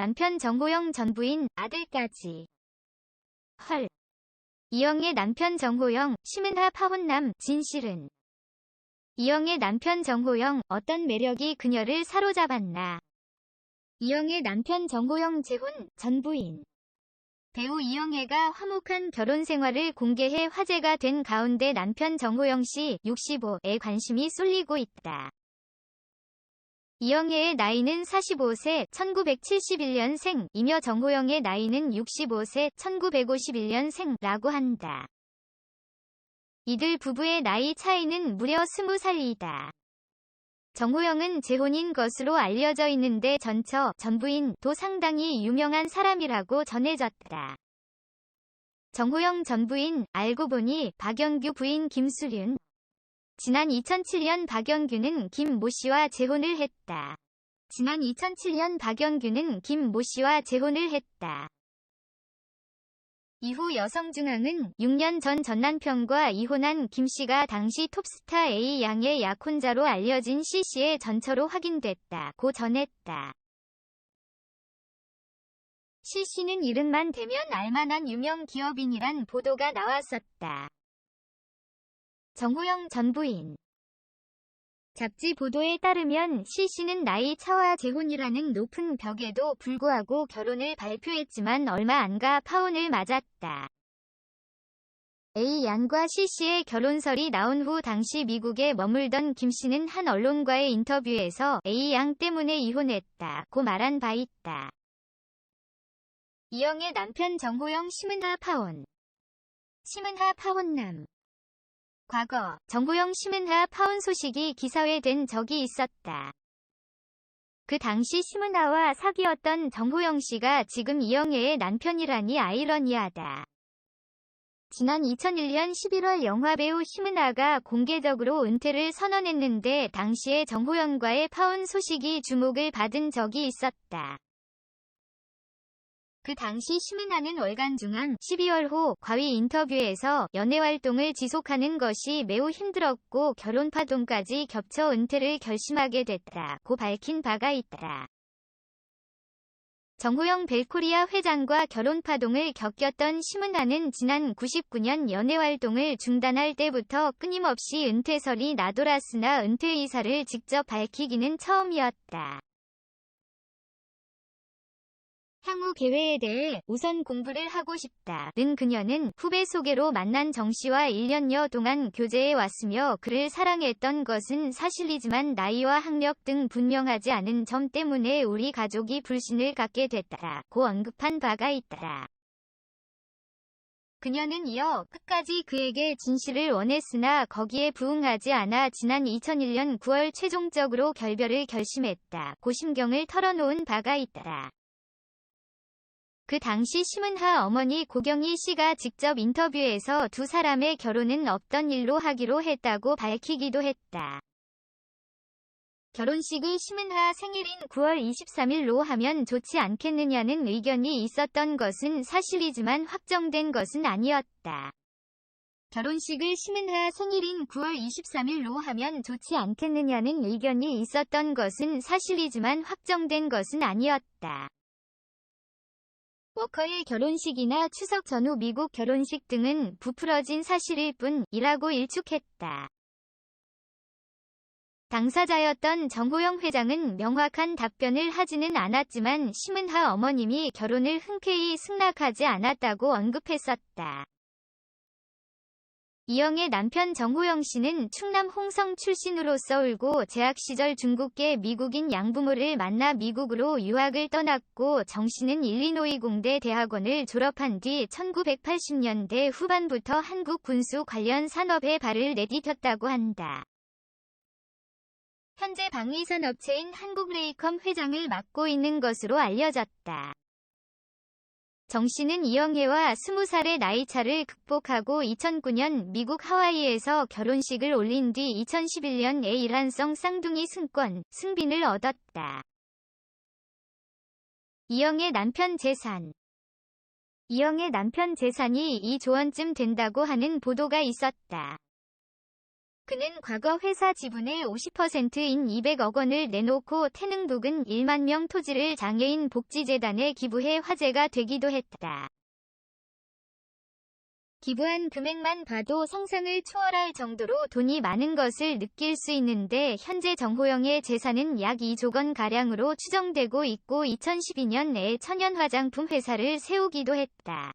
남편 정호영 전 부인, 아들까지. 헐. 이영의 남편 정호영, 심은하 파혼남, 진실은. 이영의 남편 정호영, 어떤 매력이 그녀를 사로잡았나. 이영의 남편 정호영 재혼, 전 부인. 배우 이영애가 화목한 결혼 생활을 공개해 화제가 된 가운데 남편 정호영 씨 65에 관심이 쏠리고 있다. 이영애의 나이는 45세 1971년생이며 정호영의 나이는 65세 1951년생라고 한다. 이들 부부의 나이 차이는 무려 20살이다. 정호영은 재혼인 것으로 알려져 있는데 전처 전부인 도 상당히 유명한 사람이라고 전해졌다. 정호영 전부인 알고 보니 박영규 부인 김수륜 지난 2007년 박영규는 김모 씨와 재혼을 했다. 지난 2007년 박영규는 김모 씨와 재혼을 했다. 이후 여성중앙은 6년 전 전남편과 이혼한 김 씨가 당시 톱스타 A 양의 약혼자로 알려진 C 씨의 전처로 확인됐다고 전했다. C 씨는 이름만 대면 알만한 유명 기업인이란 보도가 나왔었다. 정호영 전 부인 잡지 보도에 따르면 C 씨는 나이 차와 재혼이라는 높은 벽에도 불구하고 결혼을 발표했지만 얼마 안 가 파혼을 맞았다. A 양과 C 씨의 결혼설이 나온 후 당시 미국에 머물던 김 씨는 한 언론과의 인터뷰에서 A 양 때문에 이혼했다고 말한 바 있다. 이영의 남편 정호영 심은하 파혼 심은하 파혼남 과거 정호영 심은하 파혼 소식이 기사회된 적이 있었다. 그 당시 심은하와 사귀었던 정호영 씨가 지금 이영애의 남편이라니 아이러니하다. 지난 2001년 11월 영화배우 심은하가 공개적으로 은퇴를 선언했는데 당시에 정호영과의 파혼 소식이 주목을 받은 적이 있었다. 그 당시 심은하는 월간 중앙 12월 호 과위 인터뷰에서 연애 활동을 지속하는 것이 매우 힘들었고 결혼 파동까지 겹쳐 은퇴를 결심하게 됐다고 밝힌 바가 있다. 정호영 벨코리아 회장과 결혼 파동을 겪었던 심은하는 지난 99년 연애 활동을 중단할 때부터 끊임없이 은퇴설이 나돌았으나 은퇴 의사를 직접 밝히기는 처음이었다. 향후 계획에 대해 우선 공부를 하고 싶다는 그녀는 후배 소개로 만난 정 씨와 1년여 동안 교제해 왔으며 그를 사랑했던 것은 사실이지만 나이와 학력 등 분명하지 않은 점 때문에 우리 가족이 불신을 갖게 됐다고 언급한 바가 있다. 그녀는 이어 끝까지 그에게 진실을 원했으나 거기에 부응하지 않아 지난 2001년 9월 최종적으로 결별을 결심했다고 심경을 털어놓은 바가 있다. 그 당시 심은하 어머니 고경희 씨가 직접 인터뷰에서 두 사람의 결혼은 없던 일로 하기로 했다고 밝히기도 했다. 결혼식을 심은하 생일인 9월 23일로 하면 좋지 않겠느냐는 의견이 있었던 것은 사실이지만 확정된 것은 아니었다. 결혼식을 심은하 생일인 9월 23일로 하면 좋지 않겠느냐는 의견이 있었던 것은 사실이지만 확정된 것은 아니었다. 워커의 결혼식이나 추석 전후 미국 결혼식 등은 부풀어진 사실일 뿐이라고 일축했다. 당사자였던 정호영 회장은 명확한 답변을 하지는 않았지만 심은하 어머님이 결혼을 흔쾌히 승낙하지 않았다고 언급했었다. 이영의 남편 정호영 씨는 충남 홍성 출신으로서 울고 재학 시절 중국계 미국인 양부모를 만나 미국으로 유학을 떠났고 정 씨는 일리노이 공대 대학원을 졸업한 뒤 1980년대 후반부터 한국 군수 관련 산업에 발을 내디뎠다고 한다. 현재 방위산 업체인 한국레이컴 회장을 맡고 있는 것으로 알려졌다. 정 씨는 이영애와 20살의 나이차를 극복하고 2009년 미국 하와이에서 결혼식을 올린 뒤 2011년에 일란성 쌍둥이 승권, 승빈을 얻었다. 이영애 남편 재산 이영애 남편 재산이 2조 원쯤 된다고 하는 보도가 있었다. 그는 과거 회사 지분의 50%인 200억 원을 내놓고 태능북은 1만 명 토지를 장애인 복지재단에 기부해 화제가 되기도 했다. 기부한 금액만 봐도 상상을 초월할 정도로 돈이 많은 것을 느낄 수 있는데 현재 정호영의 재산은 약 2조 원 가량으로 추정되고 있고 2012년에 천연 화장품 회사를 세우기도 했다.